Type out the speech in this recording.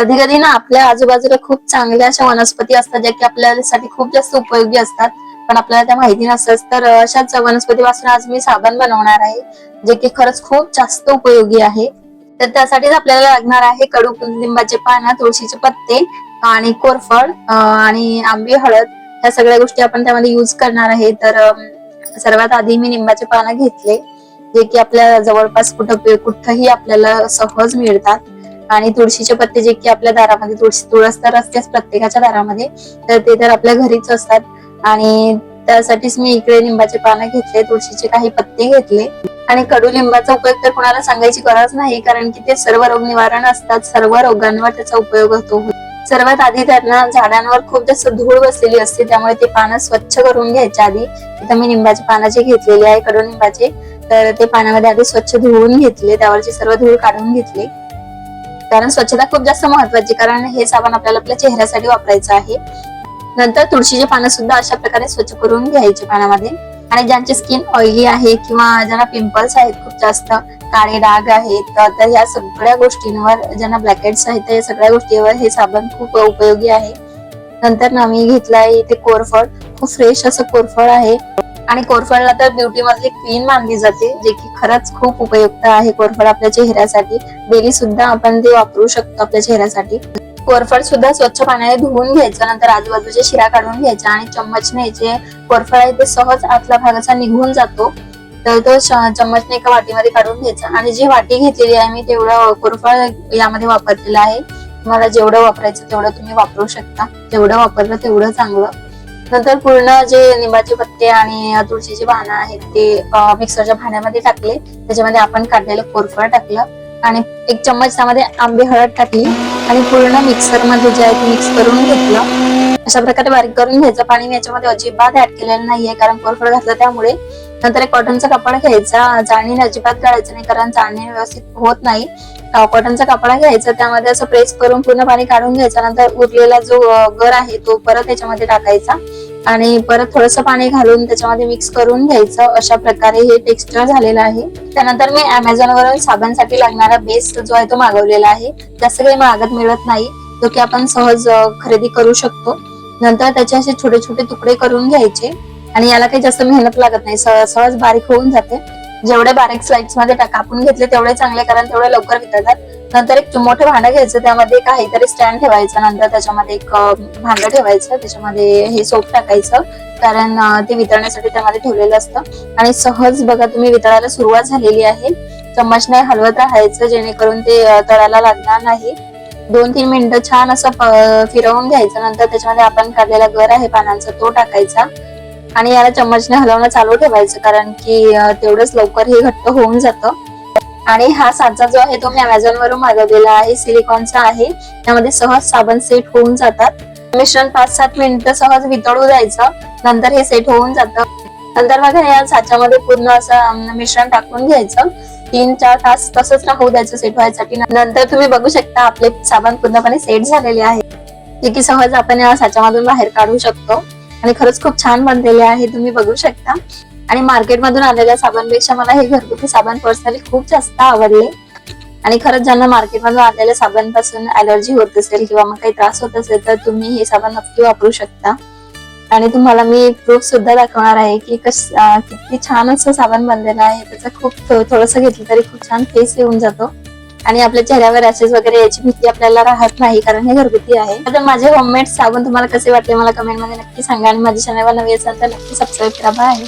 कधी कधी ना आपल्या आजूबाजूला खूप चांगल्या अशा वनस्पती असतात ज्या की आपल्यासाठी खूप जास्त उपयोगी असतात. पण आपल्याला त्या माहिती नसतात तर अशाच वनस्पतीपासून आज मी साबण बनवणार आहे जे की खरंच खूप जास्त उपयोगी आहे. तर त्यासाठीच आपल्याला लागणार आहे कडू लिंबाचे पानं तुळशीचे पत्ते आणि कोरफड आणि आंबी हळद. ह्या सगळ्या गोष्टी आपण त्यामध्ये युज करणार आहे. तर सर्वात आधी मी लिंबाचे पानं घेतले जे की आपल्या जवळपास कुठं कुठंही आपल्याला सहज मिळतात. आणि तुळशीचे पत्ते जे की आपल्या दारामध्ये तुळशी तुळस तर असतेच प्रत्येकाच्या दारामध्ये तर ते तर आपल्या घरीच असतात. आणि त्यासाठीच मी इकडे लिंबाचे पानं घेतले तुळशीचे काही पत्ते घेतले. आणि कडू लिंबाचा उपयोग तर कोणाला सांगायची गरज नाही कारण की ते सर्व रोग निवारण असतात सर्व रोगांवर त्याचा उपयोग होतो. सर्वात आधी त्यांना झाडांवर खूप जास्त धूळ बसलेली असते त्यामुळे ते पानं स्वच्छ करून घ्यायच्या आधी. तिथं मी लिंबाचे पानं जे घेतलेले आहे कडू लिंबाचे तर ते पाण्यामध्ये आधी स्वच्छ धुवून घेतले त्यावरची सर्व धूळ काढून घेतली. कारण स्वच्छता खूप जास्त महत्वाची कारण हे साबण आपल्याला आपल्या चेहऱ्यासाठी वापरायचं आहे. नंतर तुळशीचे पानं सुद्धा अशा प्रकारे स्वच्छ करून घ्यायचे पाण्यामध्ये आणि ज्यांची स्किन ऑइली आहे किंवा ज्यांना पिंपल्स आहेत खूप जास्त काळे डाग आहेत तर या सगळ्या गोष्टींवर ज्यांना ब्लॅकेट्स आहेत तर या सगळ्या गोष्टीवर हे साबण खूप उपयोगी आहे. नंतर ना मी घेतलाय इथे कोरफड खूप फ्रेश असं कोरफड आहे. आणि कोरफडला तर ब्युटी मधली क्वीन मानली जाते जे की खरंच खूप उपयुक्त आहे कोरफड आपल्या चेहऱ्यासाठी. डेली सुद्धा आपण ते वापरू शकतो आपल्या चेहऱ्यासाठी. कोरफड सुद्धा स्वच्छ पाण्याने धुवून घ्यायचं नंतर आजूबाजूच्या शिरा काढून घ्यायचा आणि चम्मचने जे कोरफड आहे ते सहज आतला भाग असा निघून जातो. तर तो चम्मचने एका वाटीमध्ये काढून घ्यायचा. आणि जी वाटी घेतलेली आहे मी तेवढं कोरफड यामध्ये वापरलेलं आहे. तुम्हाला जेवढं वापरायचं तेवढं तुम्ही वापरू शकता. जेवढं वापरलं तेवढं चांगलं. नंतर पूर्ण जे लिंबाचे पत्ते आणि तुळशीचे तुळशीची भानं आहेत ते मिक्सरच्या भांड्यामध्ये टाकले. त्याच्यामध्ये आपण काढलेलं कोरफड टाकलं आणि एक चम्मच त्यामध्ये आंबे हळद टाकली आणि पूर्ण मिक्सरमध्ये जे आहे ते मिक्स करून घेतलं. अशा प्रकारे बारीक करून घ्यायचं. पाणी मी याच्यामध्ये अजिबात ऍड केलेलं नाहीये कारण कोरफड घातलं त्यामुळे. नंतर एक कॉटनचा कपडा घ्यायचा. जाणी अजिबात काढायचं नाही कारण चाळणी व्यवस्थित होत नाही. कॉटनचा कपडा घ्यायचा त्यामध्ये असं प्रेस करून पूर्ण पाणी काढून घ्यायचं. नंतर उरलेला जो गर आहे तो परत त्याच्यामध्ये टाकायचा. आणि परत थोडस पाणी घालून त्याच्यामध्ये मिक्स करून घ्यायचं. अशा प्रकारे हे टेक्स्चर झालेलं आहे. त्यानंतर मी अमेझॉन वरून साबणसाठी लागणारा बेस्ट जो आहे तो मागवलेला आहे. जास्त काही महागात मिळत नाही जो की आपण सहज खरेदी करू शकतो. नंतर त्याचे असे छोटे छोटे तुकडे करून घ्यायचे. आणि याला काही जास्त मेहनत लागत नाही. सहज बारीक होऊन जाते. जेवढे बारीक स्लाइड्समध्ये कापून घेतले तेवढे चांगले कारण तेवढे लवकर वितळतात. नंतर एक मोठं भांडं घ्यायचं. त्यामध्ये काहीतरी स्टँड ठेवायचं. नंतर त्याच्यामध्ये एक भांडं ठेवायचं. त्याच्यामध्ये हे सोप टाकायचं. कारण ते वितळण्यासाठी त्यामध्ये ठेवलेलं असतं. आणि सहज बघा तुम्ही वितळायला सुरुवात झालेली आहे. चम्मचने हलवत राहायचं. जेणेकरून ते तळायला तळाला लागणार नाही. दोन तीन मिनिटं छान असं फिरवून घ्यायचं. नंतर त्याच्यामध्ये आपण काढलेला गर आहे पानांचा तो टाकायचा. आणि याला चम्मचने हलवणं चालू ठेवायचं कारण की तेवढंच लवकर हे घट्ट होऊन जातं. आणि हा साचा जो आहे तो मी अमेझॉन वरून मागवलेला आहे. सिलिकॉनचा आहे. त्यामध्ये सहज साबण सेट होऊन जातात. मिश्रण पाच सात मिनिटं सहज वितळू द्यायचं. नंतर हे सेट होऊन जातं. नंतर मग या साच्यामध्ये पूर्ण असं मिश्रण टाकून घ्यायचं. तीन चार तास तसंच राहू द्यायचं सेट व्हायसाठी. नंतर तुम्ही बघू शकता आपले साबण पूर्णपणे सेट झालेले आहे. जे की सहज आपण या साच्यामधून बाहेर काढू शकतो. आणि खरंच खूप छान बनलेले आहे तुम्ही बघू शकता. आणि मार्केटमधून आलेल्या साबणपेक्षा मला हे घरगुती साबण पर्सनली खूप जास्त आवडले. आणि खरंच ज्यांना मार्केटमधून आलेल्या साबणापासून अलर्जी होत असेल किंवा मग काही त्रास होत असेल तर तुम्ही हे साबण नक्की वापरू शकता. आणि तुम्हाला मी प्रूफ सुद्धा दाखवणार आहे की कस किती छान असं साबण बनलेलं आहे. त्याचा खूप थोडस घेतलं तरी खूप छान फेस येऊन जातो. आणि आपल्या चेहऱ्यावर रॅशेस वगैरे याची भीती आपल्याला राहत नाही कारण हे घरगुती आहे. तर माझे होममेड साबण तुम्हाला कसे वाटले मला कमेंटमध्ये नक्की सांगा आणि माझ्या चॅनलवर नवी असेल तर नक्की सबस्क्राईब करा. आहे